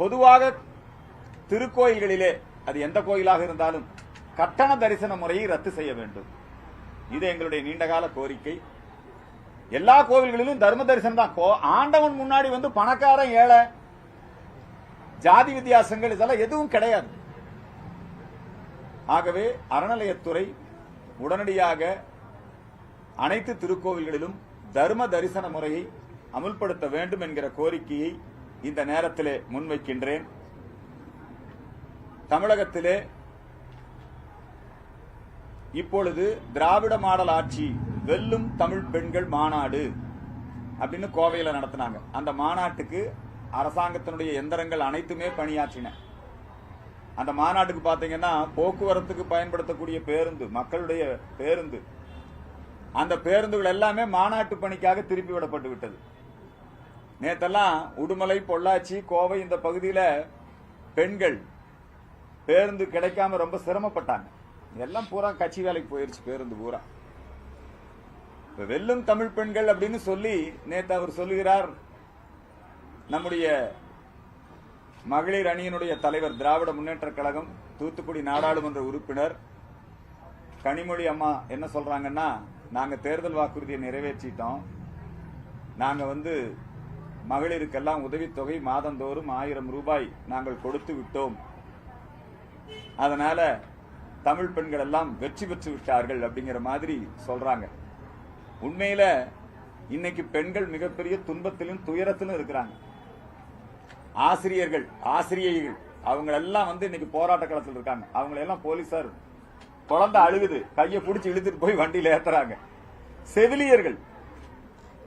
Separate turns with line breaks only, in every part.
பொதுவாக திருக்கோயில்களிலே அது எந்த கோயிலாக இருந்தாலும் கட்டண தரிசன முறையை ரத்து செய்ய வேண்டும். இது எங்களுடைய நீண்டகால கோரிக்கை. எல்லா கோவில்களிலும் தர்ம தரிசனம் தான். கோ- ஆண்டவன் முன்னாடி வந்து பணக்காரன் ஏழை ஜாதி வித்தியாசங்கள் இதெல்லாம் எதுவும் கிடையாது. ஆகவே அறநிலையத்துறை உடனடியாக அனைத்து திருக்கோவில்களிலும் தர்ம தரிசன முறையை அமுல்படுத்த வேண்டும் என்கிற கோரிக்கையை இந்த நேரத்திலே முன்வைக்கின்றேன். தமிழகத்திலே இப்பொழுது திராவிட மாடல் ஆட்சி வெல்லும் தமிழ் பெண்கள் மாநாடு அப்படின்னு கோவையில் நடத்தினாங்க. அந்த மாநாட்டுக்கு அரசாங்கத்தினுடைய எந்திரங்கள் அனைத்துமே பணியாற்றின. அந்த மாநாட்டுக்கு பார்த்தீங்கன்னா போக்குவரத்துக்கு பயன்படுத்தக்கூடிய பேருந்து மக்களுடைய பேருந்து. அந்த பேருந்துகள் எல்லாமே மாநாட்டு பணிக்காக திருப்பி விடப்பட்டு விட்டது. நேத்தெல்லாம் உடுமலை பொள்ளாச்சி கோவை இந்த பகுதியில பெண்கள் பேருந்து கிடைக்காம ரொம்ப சிரமப்பட்டாங்க. எல்லாம் பூரா கட்சி வேலைக்கு போயிருச்சு பேருந்து பூரா. வெல்லும் தமிழ் பெண்கள் அப்படின்னு சொல்லி நேத்து அவர் சொல்லுகிறார். நம்முடைய மகளிர் அணியினுடைய தலைவர் திராவிட முன்னேற்ற கழகம் தூத்துக்குடி நாடாளுமன்ற உறுப்பினர் கனிமொழி அம்மா என்ன சொல்றாங்கன்னா நாங்க தேர்தல் வாக்குறுதியை நிறைவேற்றிட்டோம். நாங்க வந்து மகளிருக்கெல்லாம் உதவித்தொகை மாதந்தோறும் ஆயிரம் ரூபாய் நாங்கள் கொடுத்து விட்டோம். அதனால தமிழ் பெண்கள் எல்லாம் வெற்றி பெற்று விட்டார்கள் அப்படிங்கிற மாதிரி சொல்றாங்க. உண்மையில இன்னைக்கு பெண்கள் மிகப்பெரிய துன்பத்திலும் துயரத்திலும் இருக்கிறாங்க. ஆசிரியர்கள் ஆசிரியைகள் அவங்களெல்லாம் வந்து இன்னைக்கு போராட்ட களத்தில் இருக்காங்க. அவங்களெல்லாம் போலீசார் குழந்தை அழுகுது கையை பிடிச்சி இழுத்துட்டு போய் வண்டியில ஏத்துறாங்க. செவிலியர்கள்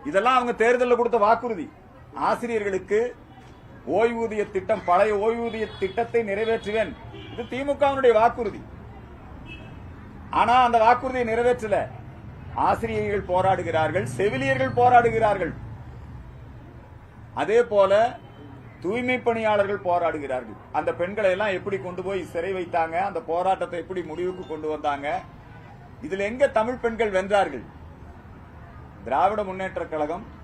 இதெல்லாம் அவங்க தேர்தலில் கொடுத்த வாக்குறுதி. ஆசிரியர்களுக்கு ஓய்வூதிய திட்டம் பழைய ஓய்வூதிய திட்டத்தை நிறைவேற்றுவேன். இது திமுகவினுடைய வாக்குறுதி. ஆனா அந்த வாக்குறுதியை நிறைவேற்றல. ஆசிரியர்கள் போராடுகிறார்கள் செவிலியர்கள் போராடுகிறார்கள். அதே போல தூய்மை பணியாளர்கள் போராடுகிறார்கள். அந்த பெண்களை எல்லாம் எப்படி கொண்டு போய் சிறை வைத்தாங்க? அந்த போராட்டத்தை எப்படி முடிவுக்கு கொண்டு வந்தாங்க? இதுல எங்க தமிழ் பெண்கள் வென்றார்கள்? திராவிட முன்னேற்ற கழகம்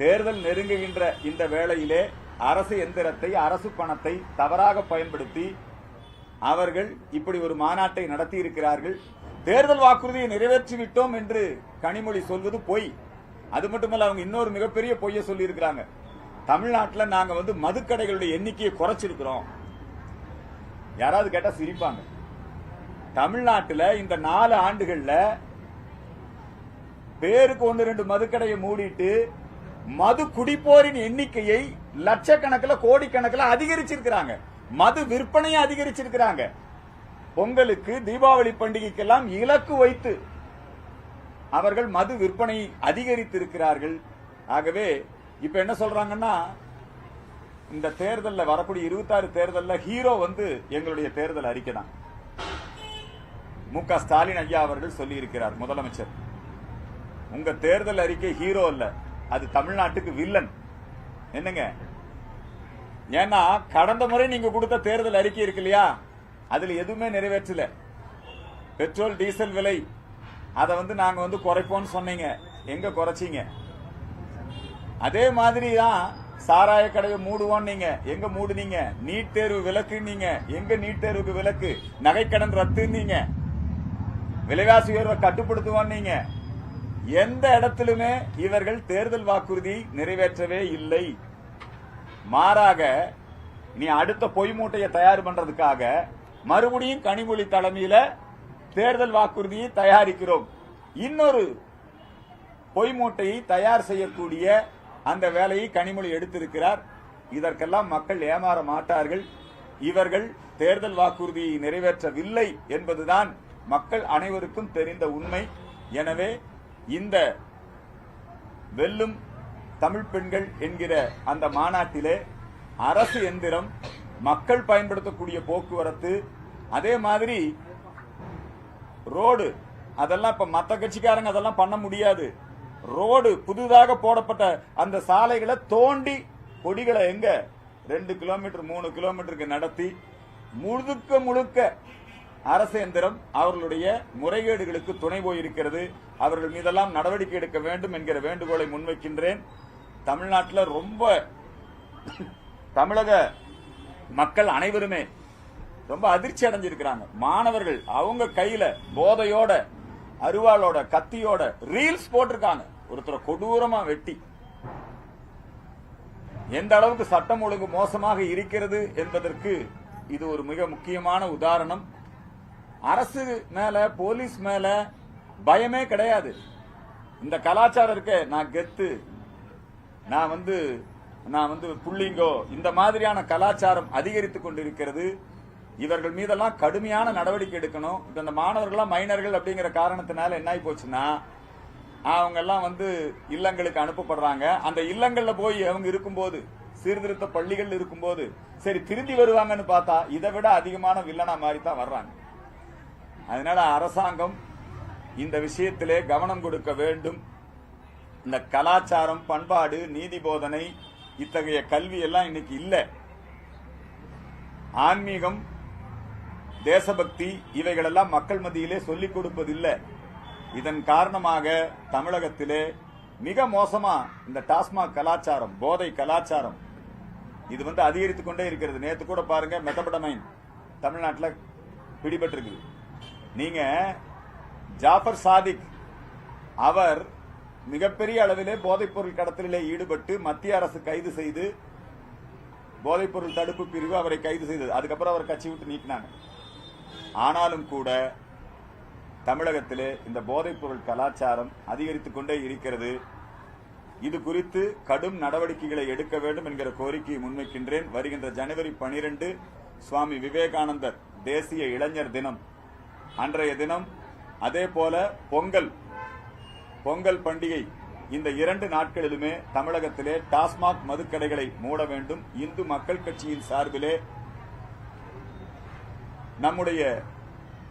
தேர்தல் நெருங்குகின்ற இந்த வேளையிலே அரசு எந்திரத்தை அரசு பணத்தை தவறாக பயன்படுத்தி அவர்கள் இப்படி ஒரு மாநாட்டை நடத்தி இருக்கிறார்கள் தேர்தல் வாக்குறுதியை நிறைவேற்றிவிட்டோம் என்று கனிமொழி சொல்வது பொய். அது மட்டுமல்ல அவங்க இன்னொரு மிகப்பெரிய பொய்யை சொல்லியிருக்கிறாங்க. தமிழ்நாட்டில் நாங்க வந்து மதுக்கடைகளுடைய எண்ணிக்கையை குறைச்சிருக்கிறோம். யாராவது கேட்டா சிரிப்பாங்க. தமிழ்நாட்டில் இந்த நாலு ஆண்டுகள்ல பேருக்கு ஒன்று ரெண்டு மதுக்கடையை மூடிட்டு மது குடிப்போரின் எண்ணிக்கையை லட்சக்கணக்கில் கோடிக்கணக்கில் அதிகரிச்சிருக்கிறாங்க. மது விற்பனையை அதிகரிச்சிருக்கிறாங்க. பொங்கலுக்கு தீபாவளி பண்டிகைக்கெல்லாம் இலக்கு வைத்து அவர்கள் மது விற்பனை அதிகரித்திருக்கிறார்கள். ஆகவே இப்ப என்ன சொல்றாங்கன்னா இந்த தேர்தலில் வரக்கூடிய இருபத்தாறு தேர்தலில் ஹீரோ வந்து எங்களுடைய தேர்தல் அறிக்கை தான். மு க ஸ்டாலின் ஐயா அவர்கள் சொல்லியிருக்கிறார் முதலமைச்சர். உங்க தேர்தல் அறிக்கை ஹீரோ இல்லை அது தமிழ்நாட்டுக்கு வில்லன். என்னங்க? ஏன்னா கடந்த முறை நீங்க கொடுத்த தேர்தல் அறிக்கை இருக்கு இல்லையா? அதுல எதுவுமே நிறைவேற்றல. பெட்ரோல் டீசல் விலை அதை வந்து நாங்க வந்து குறைப்போம்னு சொன்னீங்க. எங்க குறைச்சீங்க? அதே மாதிரி தான் சாராய கடையை மூடுவோம் நீங்க. எங்க மூடுனீங்க? நீட் தேர்வு விலக்கு நீங்க எங்க நீட் தேர்வுக்கு விலக்கு நகைக்கடன் ரத்து நீங்க விலைவாசி உயர்வை கட்டுப்படுத்துவோம் நீங்க. எந்த இடத்திலுமே இவர்கள் தேர்தல் வாக்குறுதி நிறைவேற்றவே இல்லை. மாறாக நீ அடுத்த பொய் மூட்டையை தயார் பண்றதுக்காக மறுபடியும் கனிமொழி தலைமையில தேர்தல் வாக்குறுதியை தயாரிக்கிறோம். இன்னொரு பொய் மூட்டையை தயார் செய்யக்கூடிய அந்த வேலையை கனிமொழி எடுத்திருக்கிறார். இதற்கெல்லாம் மக்கள் ஏமாற மாட்டார்கள். இவர்கள் தேர்தல் வாக்குறுதியை நிறைவேற்றவில்லை என்பதுதான் மக்கள் அனைவருக்கும் தெரிந்த உண்மை. எனவே இந்த வெல்லும் தமிழ் பெண்கள் என்கிற அந்த மாநாட்டிலே அரசு எந்திரம் மக்கள் பயன்படுத்தக்கூடிய போக்குவரத்து அதே மாதிரி ரோடு அதெல்லாம் இப்ப மத்த கட்சிக்காரங்க அதெல்லாம் பண்ண முடியாது. ரோடு புதிதாக போடப்பட்ட அந்த சாலைகளை தோண்டி கொடிகளை எங்க? ரெண்டு கிலோமீட்டர் மூணு கிலோமீட்டருக்கு நடத்தி முழுக்க முழுக்க அரசு எந்திரம் அவர்களுடைய முறைகேடுகளுக்கு துணை போயிருக்கிறது. அவர்கள் மீதெல்லாம் நடவடிக்கை எடுக்க வேண்டும் என்கிற வேண்டுகோளை முன்வைக்கின்றேன். தமிழ்நாட்டில் ரொம்ப தமிழக மக்கள் அனைவருமே ரொம்ப அதிர்ச்சி அடைஞ்சிருக்கிறாங்க. மாணவர்கள் அவங்க கையில போதையோட அருவாளோட கத்தியோட ரீல்ஸ் போட்டிருக்காங்க. ஒருத்தரை கொடூரமா வெட்டி. எந்த அளவுக்கு சட்டம் ஒழுங்கு மோசமாக இருக்கிறது என்பதற்கு இது ஒரு மிக முக்கியமான உதாரணம். அரசு மேல போலீஸ் மேல பயமே கிடையாது. இந்த கலாச்சாரம் இருக்க நான் கெத்து நான் வந்து நான் வந்து புள்ளிங்கோ இந்த மாதிரியான கலாச்சாரம் அதிகரித்துக் கொண்டிருக்கிறது. இவர்கள் மீதெல்லாம் கடுமையான நடவடிக்கை எடுக்கணும். இப்ப இந்த மாணவர்கள்லாம் மைனர்கள் அப்படிங்கிற காரணத்தினால என்ன ஆகி போச்சுன்னா அவங்க எல்லாம் வந்து இல்லங்களுக்கு அனுப்பப்படுறாங்க. அந்த இல்லங்கள்ல போய் அவங்க இருக்கும்போது சீர்திருத்த பள்ளிகள் இருக்கும்போது சரி திரும்பி வருவாங்கன்னு பார்த்தா இதை விட அதிகமான வில்லனா மாதிரி தான் வர்றாங்க. அதனால அரசாங்கம் இந்த விஷயத்திலே கவனம் கொடுக்க வேண்டும். இந்த கலாச்சாரம் பண்பாடு நீதி போதனை இத்தகைய கல்வி எல்லாம் இன்னைக்கு இல்லை. ஆன்மீகம் தேசபக்தி இவைகளெல்லாம் மக்கள் மத்தியிலே சொல்லிக் கொடுப்பதில்லை. இதன் காரணமாக தமிழகத்திலே மிக மோசமா இந்த டாஸ்மாக் கலாச்சாரம் போதை கலாச்சாரம் இது வந்து அதிகரித்து கொண்டே இருக்கிறது. நேற்று கூட பாருங்க மெத்தபடமைன் தமிழ்நாட்டில் பிடிபட்டிருக்குது. நீங்க ஜாஃபர் சாதிக் அவர் மிகப்பெரிய அளவிலே போதைப்பொருள் கடத்தலிலே ஈடுபட்டு மத்திய அரசு கைது செய்து போதைப்பொருள் தடுப்பு பிரிவு அவரை கைது செய்தது. அதுக்கப்புறம் அவர் கட்சி விட்டு நீக்கினாங்க ஆனாலும் கூட தமிழகத்திலே இந்த போதைப்பொருள் கலாச்சாரம் அதிகரித்துக் கொண்டே இருக்கிறது. இது குறித்து கடும் நடவடிக்கைகளை எடுக்க வேண்டும் என்கிற கோரிக்கையை முன்வைக்கின்றேன். வருகின்ற ஜனவரி 12 சுவாமி விவேகானந்தர் தேசிய இளைஞர் தினம். அன்றைய தினம் அதே போல பொங்கல் பொங்கல் பண்டிகை இந்த இரண்டு நாட்களிலுமே தமிழகத்திலே டாஸ்மாக் மதுக்கடைகளை மூட வேண்டும். இந்து மக்கள் கட்சியின் சார்பிலே நம்முடைய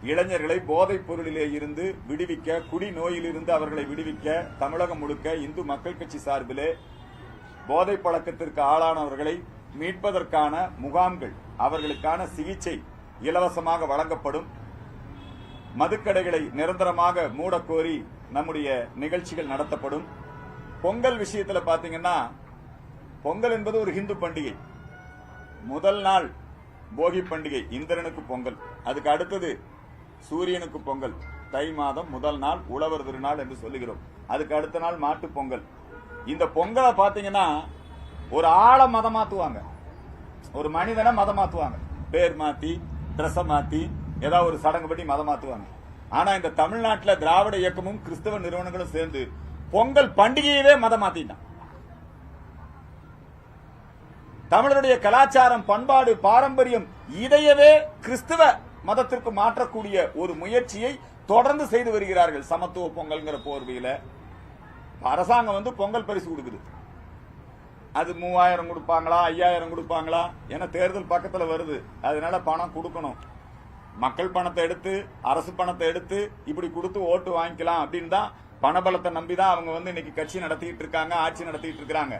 இளைஞர்களை போதைப் பொருளிலே இருந்து விடுவிக்க குடி நோயிலிருந்து அவர்களை விடுவிக்க தமிழகம் முழுக்க இந்து மக்கள் கட்சி சார்பிலே போதை பழக்கத்திற்கு ஆளானவர்களை மீட்பதற்கான முகாம்கள் அவர்களுக்கான சிகிச்சை இலவசமாக வழங்கப்படும். மதுக்கடைகளை நிரந்தரமாக மூடக்கோரி நம்முடைய நிகழ்ச்சிகள் நடத்தப்படும். பொங்கல் விஷயத்தில் பார்த்தீங்கன்னா பொங்கல் என்பது ஒரு ஹிந்து பண்டிகை. முதல் நாள் போகி பண்டிகை இந்திரனுக்கு பொங்கல். அதுக்கு அடுத்தது சூரியனுக்கு பொங்கல். தை மாதம் முதல் நாள் உழவர் திருநாள் என்று சொல்லுகிறோம். அதுக்கு அடுத்த நாள் மாட்டுப் பொங்கல். இந்த பொங்கலை பார்த்தீங்கன்னா ஒரு ஆளை மதம் ஒரு மனிதனை மதம் பேர் மாத்தி ட்ரெஸ்ஸை மாற்றி ஏதாவது ஒரு சடங்கு படி மதம் மாத்துவாங்க ஆனா இந்த தமிழ்நாட்டுல திராவிட இயக்கமும் கிறிஸ்தவ நிறுவனங்களும் சேர்ந்து பொங்கல் பண்டிகையவே மதம் மாத்திட்டான் தமிழருடைய கலாச்சாரம் பண்பாடு பாரம்பரியம் இதையவே கிறிஸ்தவ மதத்திற்கு மாற்றக்கூடிய ஒரு முயற்சியை தொடர்ந்து செய்து வருகிறார்கள் சமத்துவ பொங்கல்ங்கிற போர்வையில. அரசாங்கம் வந்து பொங்கல் பரிசு கொடுக்குது. அது மூவாயிரம் கொடுப்பாங்களா ஐயாயிரம் கொடுப்பாங்களா ஏன்னா தேர்தல் பக்கத்துல வருது. அதனால பணம் கொடுக்கணும். மக்கள் பணத்தை எடுத்து அரசு பணத்தை எடுத்து இப்படி கொடுத்து ஓட்டு வாங்கிக்கலாம் அப்படின்னு தான் பணபலத்தை நம்பி தான் அவங்க வந்து இன்னைக்கு கட்சி நடத்திட்டு இருக்காங்க ஆட்சி நடத்திட்டு இருக்காங்க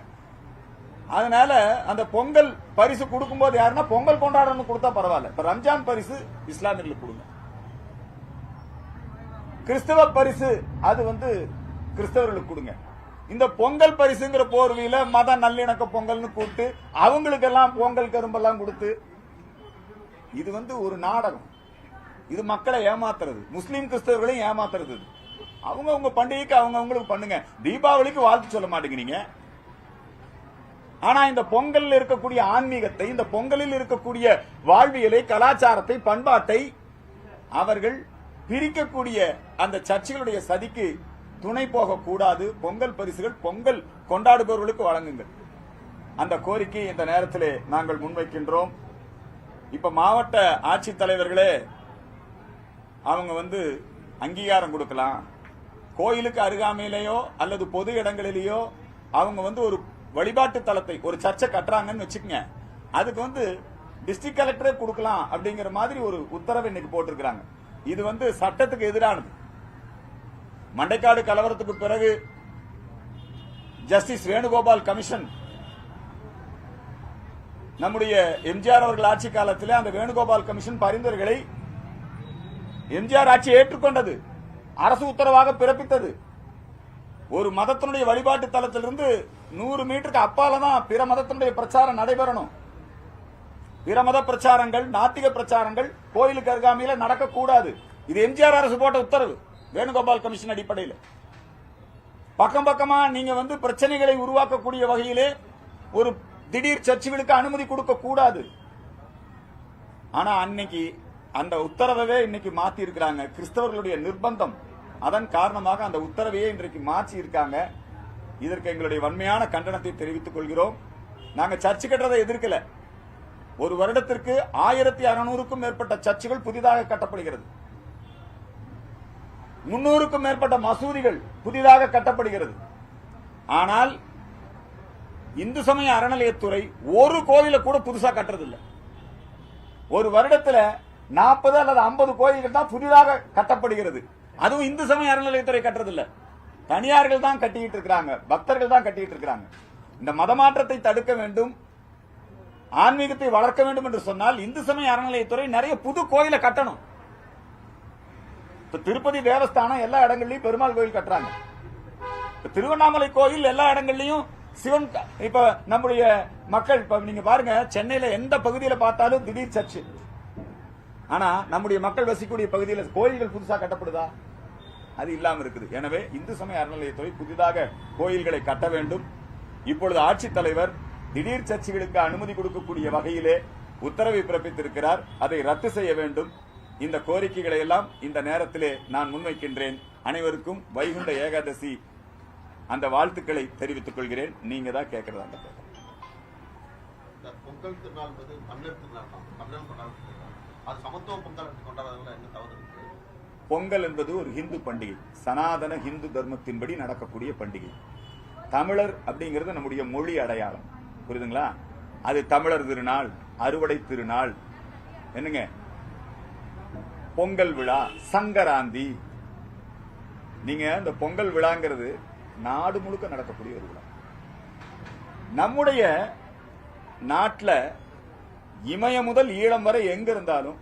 அதனால அந்த பொங்கல் பரிசு கொடுக்கும்போது யாருன்னா பொங்கல் கொண்டாடணும் கொடுத்தா பரவாயில்ல. இப்ப ரம்ஜான் பரிசு இஸ்லாமியர்களுக்கு கொடுங்க. கிறிஸ்தவ பரிசு அது வந்து கிறிஸ்தவர்களுக்கு கொடுங்க. இந்த பொங்கல் பரிசுங்கிற போர்வையில மத நல்லிணக்க பொங்கல்னு கூப்பிட்டு அவங்களுக்கெல்லாம் பொங்கல் கரும்பெல்லாம் கொடுத்து இது வந்து ஒரு நாடகம். இது மக்களை ஏமாத்துறது. முஸ்லீம் கிறிஸ்தவர்களையும் ஏமாத்துறது இது. அவங்க உங்க பண்டிகைக்கு அவங்க அவங்களுக்கு பண்ணுங்க. தீபாவளிக்கு வாழ்த்து சொல்ல மாட்டேங்கிறீங்க. ஆனா இந்த பொங்கலில் இருக்கக்கூடிய ஆன்மீகத்தை இந்த பொங்கலில் இருக்கக்கூடிய வாழ்வியலை கலாச்சாரத்தை பண்பாட்டை அவர்கள் பிரிக்கக்கூடிய அந்த சர்ச்சைகளுடைய சதிக்கு துணை போக கூடாது. பொங்கல் பரிசுகள் பொங்கல் கொண்டாடுபவர்களுக்கு வழங்குங்கள். அந்த கோரிக்கை இந்த நேரத்திலே நாங்கள் முன்வைக்கின்றோம். இப்ப மாவட்ட ஆட்சித்தலைவர்களே அவங்க வந்து அங்கீகாரம் கொடுக்கலாம். கோயிலுக்கு அருகாமையிலேயோ அல்லது பொது இடங்களிலேயோ அவங்க வந்து ஒரு வழிபாட்டு தலத்தை ஒரு சர்ச்சை கட்டுறாங்கன்னு வச்சுக்கோங்க. அதுக்கு வந்து டிஸ்ட்ரிக்ட் கலெக்டரே கொடுக்கலாம் அப்படிங்கிற மாதிரி ஒரு உத்தரவு இன்னைக்கு போட்டிருக்கிறாங்க. இது வந்து சட்டத்துக்கு எதிரானது. மண்டைக்காடு கலவரத்துக்கு பிறகு ஜஸ்டிஸ் வேணுகோபால் கமிஷன் நம்முடைய எம்ஜிஆர் அவர்கள் ஆட்சி காலத்தில் அந்த வேணுகோபால் கமிஷன் பரிந்துரைகளை எம்ஜிஆர் ஆட்சி ஏற்றுக்கொண்டது. அரசு உத்தரவாக பிறப்பித்தது. ஒரு மதத்தினுடைய வழிபாட்டு தலத்திலிருந்து நூறு மீட்டருக்கு அப்பால தான் பிற மதத்தினுடைய பிரச்சாரம் நடைபெறணும். பிற மத பிரச்சாரங்கள் நாத்திக பிரச்சாரங்கள் கோயிலுக்கு அருகாமையில நடக்கக்கூடாது. இது எம்ஜிஆர் அரசு போட்ட உத்தரவு. வேணுகோபால் கமிஷன் அடிப்படையில். பக்கம் பக்கமா நீங்க வந்து பிரச்சனைகளை உருவாக்கக்கூடிய வகையிலே ஒரு திடீர் சர்ச்சுகளுக்கு அனுமதி கொடுக்க கூடாது ஆனா அன்னைக்கு அந்த உத்தரவை இன்னைக்கு மாத்தி இருக்கிறாங்க கிறிஸ்தவர்களுடைய நிர்பந்தம். அதன் காரணமாக அந்த உத்தரவையே இன்றைக்கு மாற்றி இருக்காங்க இதற்கு எங்களுடைய வன்மையான கண்டனத்தை தெரிவித்துக் கொள்கிறோம். நாங்க சர்ச்சு கட்டுறதை எதிர்க்கல. ஒரு வருடத்திற்கு ஆயிரத்தி அறுநூறுக்கும் மேற்பட்ட சர்ச்சுகள் புதிதாக கட்டப்படுகிறது. முன்னூறுக்கும் மேற்பட்ட மசூதிகள் புதிதாக கட்டப்படுகிறது. ஆனால் இந்து சமய அறநிலையத்துறை ஒரு கோவில கூட புதுசா கட்டுறதில்லை. ஒரு வருடத்துல நாற்பது அல்லது ஐம்பது கோயில்கள் தான் புதிதாக கட்டப்படுகிறது. அதுவும் இந்து சமய அறநிலையத்துறை கட்டுறதில்ல. தனியார்கள் தான் கட்டிக்கிட்டு இருக்கிறாங்க. பக்தர்கள் தான் கட்டிக்கிட்டு இருக்கிறாங்க. இந்த மதமாற்றத்தை தடுக்க வேண்டும். ஆன்மீகத்தை வளர்க்க வேண்டும் என்று சொன்னால் இந்து சமய அறநிலையத்துறை நிறைய புது கோயிலை கட்டணும். இப்ப திருப்பதி தேவஸ்தானம் எல்லா இடங்கள்லயும் பெருமாள் கோயில் கட்டுறாங்க. திருவண்ணாமலை கோயில் எல்லா இடங்கள்லயும் சிவன் இப்ப நம்முடைய மக்கள் இப்ப நீங்க பாருங்க சென்னையில எந்த பகுதியில பார்த்தாலும் திடீர் சர்ச்சு. ஆனா நம்முடைய மக்கள் வசிக்கக்கூடிய பகுதியில் கோயில்கள் புதுசாக கட்டப்படுதா? அது இல்லாமல் இருக்குது. எனவே இந்து சமய அறநிலையத்துறை புதிதாக கோயில்களை கட்ட வேண்டும். இப்பொழுது ஆட்சித் தலைவர் திடீர் சர்ச்சைகளுக்கு அனுமதி கொடுக்கக்கூடிய வகையிலே உத்தரவை பிறப்பித்திருக்கிறார். அதை ரத்து செய்ய வேண்டும். இந்த கோரிக்கைகளை எல்லாம் இந்த நேரத்திலே நான் முன்வைக்கின்றேன். அனைவருக்கும் வைகுண்ட ஏகாதசி அந்த வாழ்த்துக்களை தெரிவித்துக் கொள்கிறேன். நீங்க தான் கேட்கறதா
அந்த பொங்கல் திருநாள் என்பது தமிழர் திருநாள் தமிழர் திருநாள் அது சமத்துவ பொங்கல் கொண்டாடுறதுல என்ன தவறு இருக்கு?
பொங்கல் என்பது ஒரு ஹிந்து பண்டிகை. சனாதன ஹிந்து தர்மத்தின்படி நடக்கக்கூடிய பண்டிகை. தமிழர் அப்படிங்கிறது நம்முடைய மொழி அடையாளம். புரியுதுங்களா? அது தமிழர் திருநாள் அறுவடை திருநாள். என்னங்க? பொங்கல் விழா சங்கராந்தி. நீங்க இந்த பொங்கல் விழாங்கிறது நாடு முழுக்க நடக்கக்கூடிய ஒரு விழா. நம்முடைய நாட்டுல இமயம் முதல் ஈழம் வரை எங்க இருந்தாலும்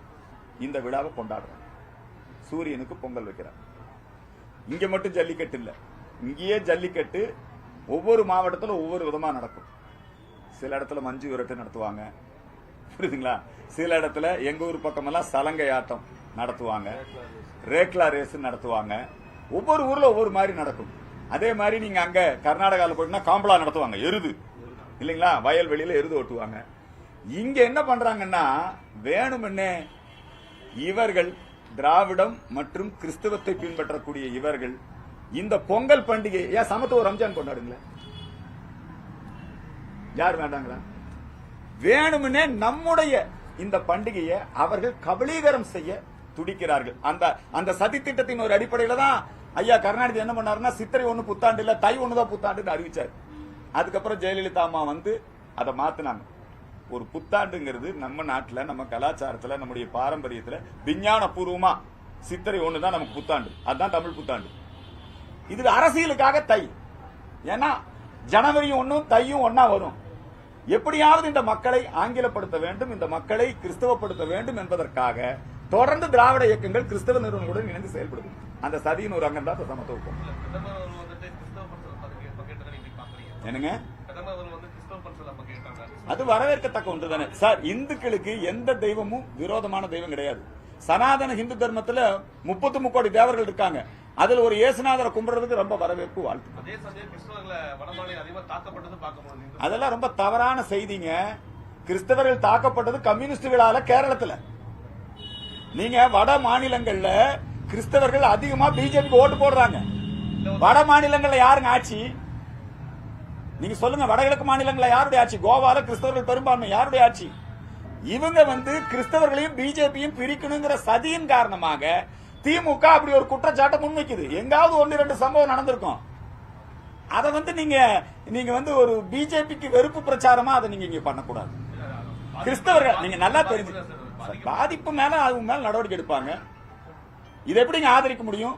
இந்த விழாவை கொண்டாடுறோம். சூரியனுக்கு பொங்கல் வைக்கிறார். இங்க மட்டும் ஜல்லிக்கட்டு இல்ல. இங்கேயே ஜல்லிக்கட்டு ஒவ்வொரு மாவட்டத்திலும் ஒவ்வொரு விதமா நடக்கும். சில இடத்துல மஞ்சு விரட்டு நடத்துவாங்க. புரியுதுங்களா? சில இடத்துல எங்க ஊர் பக்கமெல்லாம் சலங்கை ஆட்டம் நடத்துவாங்க. ரேக்லா ரேஸ் நடத்துவாங்க. ஒவ்வொரு ஊர்ல ஒவ்வொரு மாதிரி நடக்கும். அதே மாதிரி நீங்க அங்க கர்நாடகாவில் போயிட்டுனா காம்பலா நடத்துவாங்க. எருது. இல்லைங்களா? வயல்வெளியில எருது ஓட்டுவாங்க. இங்க என்ன பண்றாங்கன்னா வேணுமென்னே இவர்கள் திராவிடம் மற்றும் கிறிஸ்தவத்தை பின்பற்றக்கூடிய இவர்கள் இந்த பொங்கல் பண்டிகை ஏன் சமத்துவ ரம்ஜான் கொண்டாடுங்களேன் யார் வேண்டாங்களா? வேணும்னே நம்முடைய இந்த பண்டிகையை அவர்கள் கபலீகரம் செய்ய துடிக்கிறார்கள். அந்த அந்த சதி திட்டத்தின் ஒரு அடிப்படையில தான் ஐயா கருணாநிதி என்ன பண்ணாருன்னா சித்திரை ஒன்று புத்தாண்டு இல்ல தை ஒண்ணுதான் புத்தாண்டுன்னு அறிவிச்சார். அதுக்கப்புறம் ஜெயலலிதா அம்மா வந்து அதை மாத்தினாங்க. ஒரு புத்தாண்டுங்கிறது நம்ம நாட்டுல நம்ம கலாச்சாரத்துல நம்முடைய பாரம்பரியத்துல விஞ்ஞான பூர்வமா சித்திரை ஒண்ணு தான் நமக்கு புத்தாண்டு. அதுதான் தமிழ் புத்தாண்டு. இது அரசியலுக்காக தை. ஏன்னா ஜனவரியும் ஒன்னும் தையும் ஒன்னா வரும். எப்படியாவது இந்த மக்களை ஆங்கிலப்படுத்த வேண்டும் இந்த மக்களை கிறிஸ்தவப்படுத்த வேண்டும் என்பதற்காக தொடர்ந்து திராவிட இயக்கங்கள் கிறிஸ்தவ நிறுவனங்களுடன் இணைந்து செயல்படுது அந்த சதியின் ஒரு அங்கம் தான் இந்த சமத்துவ பொங்கல்.
இல்ல, பிரதமர் அவர் வந்துட்டு கிறிஸ்தவ பரிசுல பங்கு- பங்கேற்றதை நீங்க பாக்குறீங்க
என்னங்க? அது வரவேற்கத்தக்க ஒன்று தானே சார் இந்துக்களுக்கு எந்த தெய்வமும் விரோதமான தெய்வம் கிடையாது. சனாதன இந்து தர்மத்துல முப்பத்து முக்கோடி தேவர்கள் இருக்காங்க. அதுல ஒரு இயேசுநாதரை கும்பிடுறதுக்கு ரொம்ப வரவேற்பு வாழ்த்து. அதெல்லாம் ரொம்ப தவறான செய்திங்க. கிறிஸ்தவர்கள் தாக்கப்பட்டது கம்யூனிஸ்டுகளால கேரளத்துல. நீங்க வட மாநிலங்கள்ல கிறிஸ்தவர்கள் அதிகமா பிஜேபிக்கு ஓட்டு போடுறாங்க. வட மாநிலங்கள்ல யாருங்க ஆட்சி? நீங்க சொல்லுங்க வடகிழக்கு மாநிலங்களை யாருடைய ஆட்சி? கோவால கிறிஸ்தவர்கள் பெரும்பான்மை யாருடைய ஆட்சி? இவங்க வந்து கிறிஸ்தவர்களையும் பிஜேபியும் பிரிக்கணுங்கிற சதியின் காரணமாக திமுக அப்படி ஒரு குற்றச்சாட்டை முன்வைக்குது. எங்காவது ஒன்னு ரெண்டு சம்பவம் நடந்திருக்கும். அதை வந்து நீங்க நீங்க வந்து ஒரு பிஜேபிக்கு வெறுப்பு பிரச்சாரமா அதை நீங்க இங்க பண்ணக்கூடாது. கிறிஸ்தவர்கள் நீங்க நல்லா தெரிஞ்சு பாதிப்பு மேல அவங்க மேல நடவடிக்கை எடுப்பாங்க. இதை எப்படிங்க ஆதரிக்க முடியும்?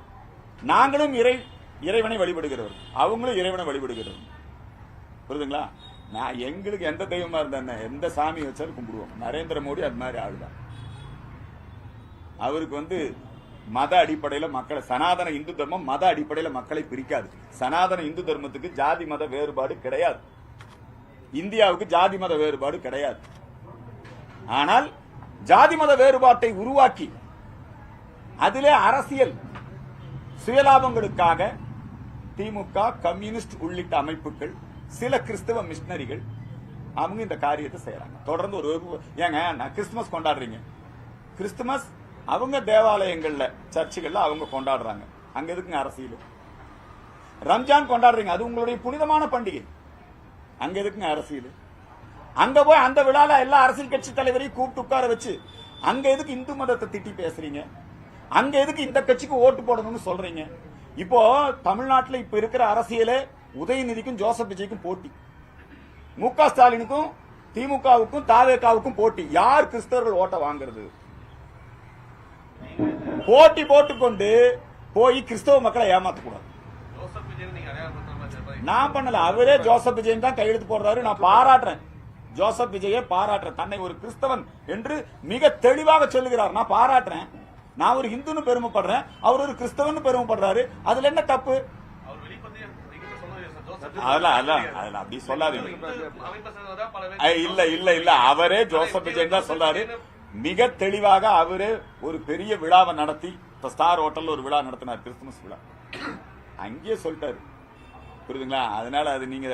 நாங்களும் இறை இறைவனை வழிபடுகிறவர் அவங்களும் இறைவனை வழிபடுகிறவர் புரியுதுங்களா? நான் எங்களுக்கு எந்த தெய்வமா இருந்தேன் என்ன, எந்த சாமி வச்சாலும் கும்பிடுவோம். நரேந்திர மோடி அது மாதிரி ஆளுதான். அவருக்கு வந்து மத அடிப்படையில மக்களை சனாதன இந்து தர்மம் மத அடிப்படையில மக்களை பிரிக்காது. சனாதன இந்து தர்மத்துக்கு ஜாதி மத வேறுபாடு கிடையாது. இந்தியாவுக்கு ஜாதி மத வேறுபாடு கிடையாது. ஆனால் ஜாதி மத வேறுபாட்டை உருவாக்கி அதிலே அரசியல் சுயலாபங்களுக்காக திமுக கம்யூனிஸ்ட் உள்ளிட்ட அமைப்புகள் சில கிறிஸ்தவ மிஷினரிகள் அவங்க இந்த காரியத்தை செய்யறாங்க. தொடர்ந்து ஒரு ஏங்க நான் கிறிஸ்துமஸ் கொண்டாடுறீங்க. கிறிஸ்துமஸ் அவங்க தேவாலயங்கள்ல சர்ச்சுகள்ல அவங்க கொண்டாடுறாங்க. அங்க எதுக்குங்க அரசியல்? ரம்ஜான் கொண்டாடுறீங்க. அது உங்களுடைய புனிதமான பண்டிகை. அங்க எதுக்குங்க அரசியல்? அங்க போய் அந்த விழால எல்லா அரசியல் கட்சி தலைவரையும் கூப்பிட்டு உட்கார வச்சு அங்க எதுக்கு இந்து மதத்தை திட்டி பேசுறீங்க? அங்க எதுக்கு இந்த கட்சிக்கு ஓட்டு போடணும்னு சொல்றீங்க? இப்போ தமிழ்நாட்டில் இப்ப இருக்கிற அரசியலே உதயநிதிக்கும் ஜோசப் விஜய்க்கும் போட்டி. மு க ஸ்டாலினுக்கும் திமுகவுக்கும் தாவேகாவுக்கும் போட்டி. யார் கிறிஸ்தவர்கள் ஓட்ட வாங்குறது? போட்டி போட்டுக்கொண்டு போய் கிறிஸ்தவ மக்களை ஏமாத்தக்கூடாது.
ஜோசப்
நான் பண்ணல. அவரே ஜோசப் விஜயன் தான் கையெழுத்து போடுறாரு. நான் பாராட்டுறேன். ஜோசப் விஜயை பாராட்டுறேன். தன்னை ஒரு கிறிஸ்தவன் என்று மிக தெளிவாக சொல்லுகிறார். நான் பாராட்டுறேன். நான் ஒரு ஹிந்துன்னு பெருமைப்படுறேன். அவர் ஒரு கிறிஸ்தவன் பெருமைப்படுறாரு. அதுல என்ன தப்பு
அவர் வெளிப்படையா நீங்க சொன்னது சார், ஜோசப்
அதெல்லாம் அதெல்லாம் அதெல்லாம் அப்படி சொல்லாதீங்க. இல்ல இல்ல இல்ல. அவரே ஜோசப் விஜயன் தான் சொல்றாரு மிக தெளிவாக அவரே ஒரு பெரிய விழாவை நடத்தி இப்ப ஸ்டார் ஹோட்டல்ல ஒரு விழா நடத்தினார் கிறிஸ்துமஸ் விழா. அங்கேயே சொல்லிட்டாரு. புரியுதுங்களா? அதனால அது நீங்க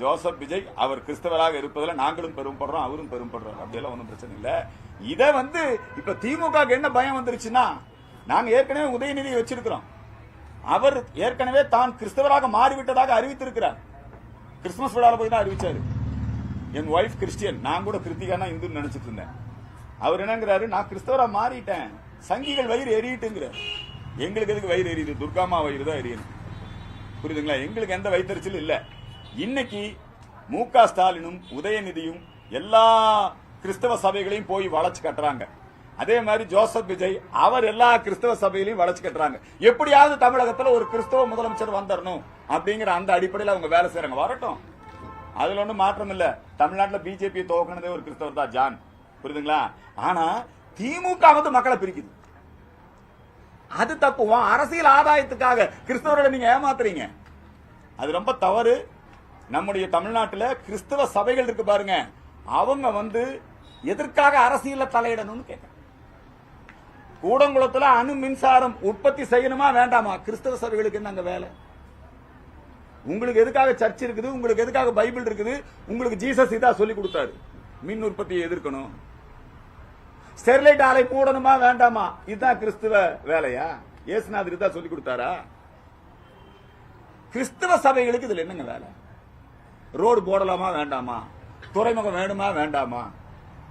ஜோசப் விஜய் அவர் கிறிஸ்தவராக இருப்பதில் நாங்களும் பெருமைப்படுறோம் அவரும் பெருமைப்படுறோம் அப்படியெல்லாம் ஒன்றும் பிரச்சனை இல்ல. இத வந்து இப்ப திமுக என்ன பயம் வந்துருச்சுன்னா நாங்க ஏற்கனவே உதயநிதியை வச்சிருக்கிறோம். அவர் ஏற்கனவே தான் கிறிஸ்தவராக மாறிவிட்டதாக அறிவித்திருக்கிறார். கிறிஸ்துமஸ் விழாவில் போய் தான் அறிவிச்சாரு. என் ஒய்ஃப் கிறிஸ்டியன். நான் கூட கிருத்திகானா இந்துன்னு நினைச்சிட்டு இருந்தேன். அவர் என்னங்கிறாரு நான் கிறிஸ்தவரா மாறிட்டேன். சங்கிகள் வயிறு எரியிட்டுங்கிறார். எங்களுக்கு எதுக்கு வயிறு எரியுது? துர்காமா வயிறு தான் எரியணும் புரியுதுங்களா? எங்களுக்கு எந்த வயிற்றுச்சலும் இல்ல. இன்னைக்கு மு க ஸ்டாலினும் உதயநிதியும் எல்லா கிறிஸ்தவ சபைகளையும் போய் வளைச்சு கட்டுறாங்க. அதே மாதிரி ஜோசப் விஜய் அவர் எல்லா கிறிஸ்தவ சபையிலையும் வளர்ச்சி கட்டுறாங்க. எப்படியாவது தமிழகத்துல ஒரு கிறிஸ்தவ முதலமைச்சர் வந்துடணும் அப்படிங்கிற அந்த அடிப்படையில் அவங்க வேலை செய்யறாங்க வரட்டும். அதுல ஒன்றும் மாற்றம் இல்ல. தமிழ்நாட்டில் பிஜேபி துவக்கினதே ஒரு கிறிஸ்தவர் தான் ஜான். புரியுதுங்களா? ஆனா திமுக வந்து மக்களை பிரிக்குது. அது தப்புவோம் அரசியல் ஆதாயத்துக்காக கிறிஸ்தவர்களை நீங்க ஏமாத்துறீங்க. அது ரொம்ப தவறு. நம்முடைய தமிழ்நாட்டில் கிறிஸ்தவ சபைகள் இருக்கு பாருங்க. அவங்க வந்து எதற்காக அரசியல தலையிடணும்னு கேட்க கூடங்குளத்துல அணு மின்சாரம் உற்பத்தி செய்யணுமா வேண்டாமா? கிறிஸ்தவ சபைகளுக்கு என்ன வேலை? உங்களுக்கு எதுக்காக சர்ச் இருக்குது? உங்களுக்கு எதுக்காக பைபிள் இருக்குது? உங்களுக்கு ஜீசஸ் இதா சொல்லி கொடுத்தாரு. மின் உற்பத்தியை எதிர்க்கணும். ஸ்டெர்லைட் ஆலை மூடணுமா வேண்டாமா? இதுதான் கிறிஸ்துவ வேலையா? இயேசுநாதர் இதான் சொல்லி கொடுத்தாரா? கிறிஸ்தவ சபைகளுக்கு இதுல என்னங்க வேலை? ரோடு போடலாமா வேண்டாமா? துறைமுகம் வேணுமா வேண்டாமா?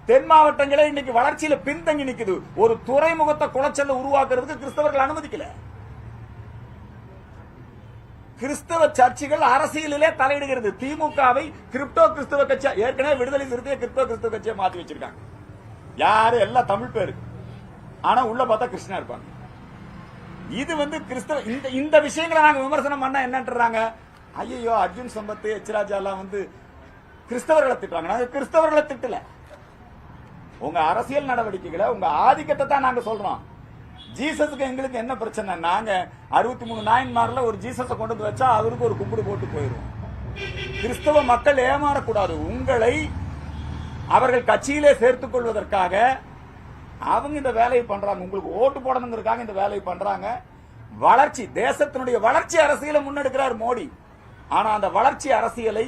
தென் மாவட்டங்களே இன்னைக்கு வளர்ச்சியில பின்தங்கி நிக்குது. ஒரு துறைமுகத்தை குளச்சல்ல உருவாக்குறதுக்கு கிறிஸ்தவர்கள் அனுமதிக்கல. கிறிஸ்தவ சர்ச்சுகள் அரசியலிலே தலையிடுகிறது. திமுகவை கிரிப்டோ கிறிஸ்தவ கட்சியா ஏற்கனவே விடுதலை சிறுத்தையை கிரிப்டோ கிறிஸ்தவ கட்சியை மாத்தி வச்சிருக்காங்க. யாரு? எல்லாம் தமிழ் பேரு. ஆனா உள்ள பார்த்தா கிருஷ்ணா இருப்பாங்க. இது வந்து கிறிஸ்தவ இந்த இந்த விஷயங்களை நாங்க விமர்சனம் பண்ணா என்னன்றாங்க? ஐயோ அர்ஜுன் சம்பத் எச்ராஜா எல்லாம் வந்து கிறிஸ்தவர்களை திட்டுறாங்க. நாங்க கிறிஸ்தவர்களை திட்டல. உங்க அரசியல் நடவடிக்கைகளை உங்க ஆதிக்கத்தை தான் நாங்க சொல்றோம். ஜீசஸுக்கு எங்களுக்கு என்ன பிரச்சனை? நாங்க அறுபத்தி மூணு நாயன்மார்ல ஒரு ஜீசஸை கொண்டு வந்து வச்சா அவருக்கு ஒரு கும்பிடு போட்டு போயிடும் கிறிஸ்தவ மக்கள் ஏமாறக்கூடாது. உங்களை அவர்கள் கட்சியிலே சேர்த்துக் கொள்வதற்காக அவங்க இந்த வேலையை பண்றாங்க. உங்களுக்கு ஓட்டு போடணுங்கிறதுக்காக இந்த வேலையை பண்றாங்க. வளர்ச்சி தேசத்தினுடைய வளர்ச்சி அரசியலை முன்னெடுக்கிறார் மோடி. ஆனா அந்த வளர்ச்சி அரசியலை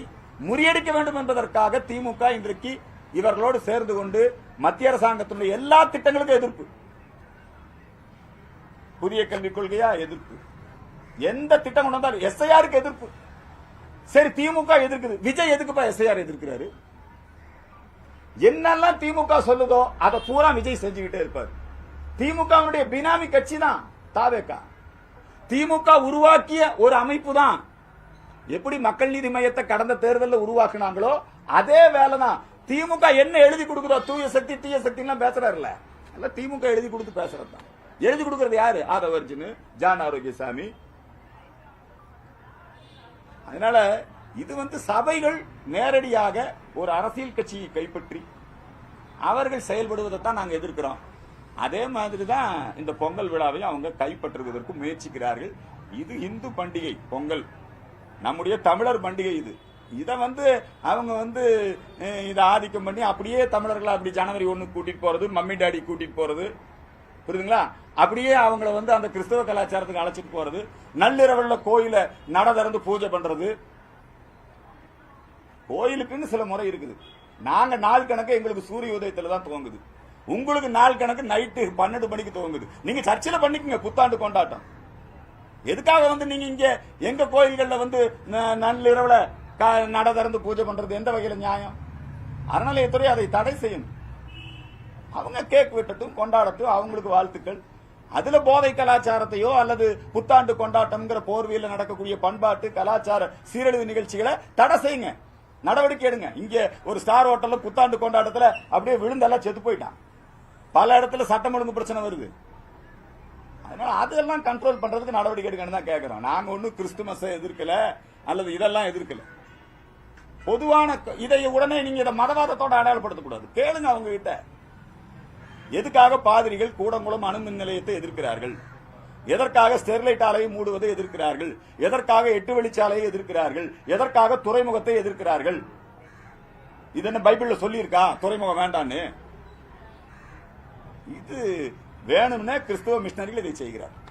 முறியடிக்க வேண்டும் என்பதற்காக திமுக இன்றைக்கு இவர்களோடு சேர்ந்து கொண்டு மத்திய அரசாங்கத்தினுடைய எல்லா திட்டங்களுக்கும் எதிர்ப்பு. புதிய கல்விக் கொள்கையா? எதிர்ப்பு. எந்த திட்டம் கொண்டு வந்தாலும் எஸ்ஐஆருக்கு எதிர்ப்பு. சரி திமுக எதிர்க்குது. விஜய் எதுக்குப்பா எஸ்ஐஆர் எதிர்க்கிறாரு? என்னெல்லாம் திமுக சொல்லுதோ அதை பூரா விஜய் செஞ்சுக்கிட்டே இருப்பார். திமுகவுடைய பினாமி கட்சி தான் தாவேக்கா. திமுக உருவாக்கிய ஒரு அமைப்பு தான். எப்படி மக்கள் நீதி மையத்தை கடந்த தேர்தலில் உருவாக்குனாங்களோ அதே வேலை தான் திமுக என்ன எழுதி கொடுக்குதோ தூய சக்தி தீய சக்தி எல்லாம் பேசுறாருல்ல. எல்லாம் திமுக எழுதி கொடுத்து பேசுறது தான். எழுதி கொடுக்கறது யாரு? ஆதவர்ஜுன் ஜான் ஆரோக்கியசாமி. அதனால இது வந்து சபைகள் நேரடியாக ஒரு அரசியல் கட்சியை கைப்பற்றி அவர்கள் செயல்படுவதை தான் நாங்கள் எதிர்க்கிறோம். அதே மாதிரி தான் இந்த பொங்கல் விழாவையும் அவங்க கைப்பற்றுவதற்கு முயற்சிக்கிறார்கள். இது இந்து பண்டிகை பொங்கல். நம்முடைய தமிழர் பண்டிகை இது. இதை வந்து அவங்க வந்து இதை ஆதிக்கம் பண்ணி அப்படியே தமிழர்களை அப்படி ஜனவரி ஒன்று கூட்டிகிட்டு போகிறது மம்மி டாடி கூட்டிகிட்டு போகிறது புரியுதுங்களா? அப்படியே அவங்கள வந்து அந்த கிறிஸ்தவ கலாச்சாரத்துக்கு அழைச்சிட்டு போகிறது நள்ளிரவில் கோயிலை நட திறந்து பூஜை பண்ணுறது கோயிலுக்குன்னு சில முறை இருக்குது. நாங்கள் நாள் கணக்கு எங்களுக்கு சூரிய உதயத்தில் தான் துவங்குது. உங்களுக்கு நாள் கணக்கு நைட்டு பன்னெண்டு மணிக்கு துவங்குது. நீங்கள் சர்ச்சில் பண்ணிக்கோங்க புத்தாண்டு கொண்டாட்டம். எதுக்காக வந்து நீங்கள் இங்கே எங்கள் கோயில்களில் வந்து ந- நட திறந்து பூஜை பண்றது எந்த வகையில நியாயம்? அறநிலையத்துறை அதை தடை செய்யணும். அவங்க கேக் வெட்டட்டும் கொண்டாடட்டும் அவங்களுக்கு வாழ்த்துக்கள். அதுல போதை கலாச்சாரத்தையோ அல்லது புத்தாண்டு கொண்டாட்டம்ங்கிற போர்வையில் நடக்கக்கூடிய பண்பாட்டு கலாச்சார சீரழிவு நிகழ்ச்சிகளை தடை செய்யுங்க. நடவடிக்கை எடுங்க. இங்க ஒரு ஸ்டார் ஹோட்டல்ல புத்தாண்டு கொண்டாட்டத்துல அப்படியே விழுந்தெல்லாம் செத்து போயிட்டான். பல இடத்துல சட்டம் ஒழுங்கு பிரச்சனை வருது. அதனால அதெல்லாம் கண்ட்ரோல் பண்றதுக்கு நடவடிக்கை எடுங்கன்னு தான் கேட்கிறோம் நாங்க ஒன்னும் கிறிஸ்துமஸை எதிர்க்கல அல்லது இதெல்லாம் எதிர்க்கல. பொதுவான க- இதை உடனே நீங்க இதை மதவாதத்தோட அடையாளப்படுத்தக்கூடாது. கேளுங்க அவங்க கிட்ட எதுக்காக பாதிரிகள் கூடங்குளம் அணுமின் நிலையத்தை எதிர்க்கிறார்கள்? எதற்காக ஸ்டெர்லைட் ஆலையை மூடுவதை எதிர்க்கிறார்கள்? எதற்காக எட்டு வெளிச்சாலையை எதிர்க்கிறார்கள்? எதற்காக துறைமுகத்தை எதிர்க்கிறார்கள்? இது என்ன பைபிள்ல சொல்லியிருக்கா? துறைமுகம் வேண்டான்னு? இது வேணும்னே கிறிஸ்துவ மிஷினரிகள் இதை செய்கிறார்.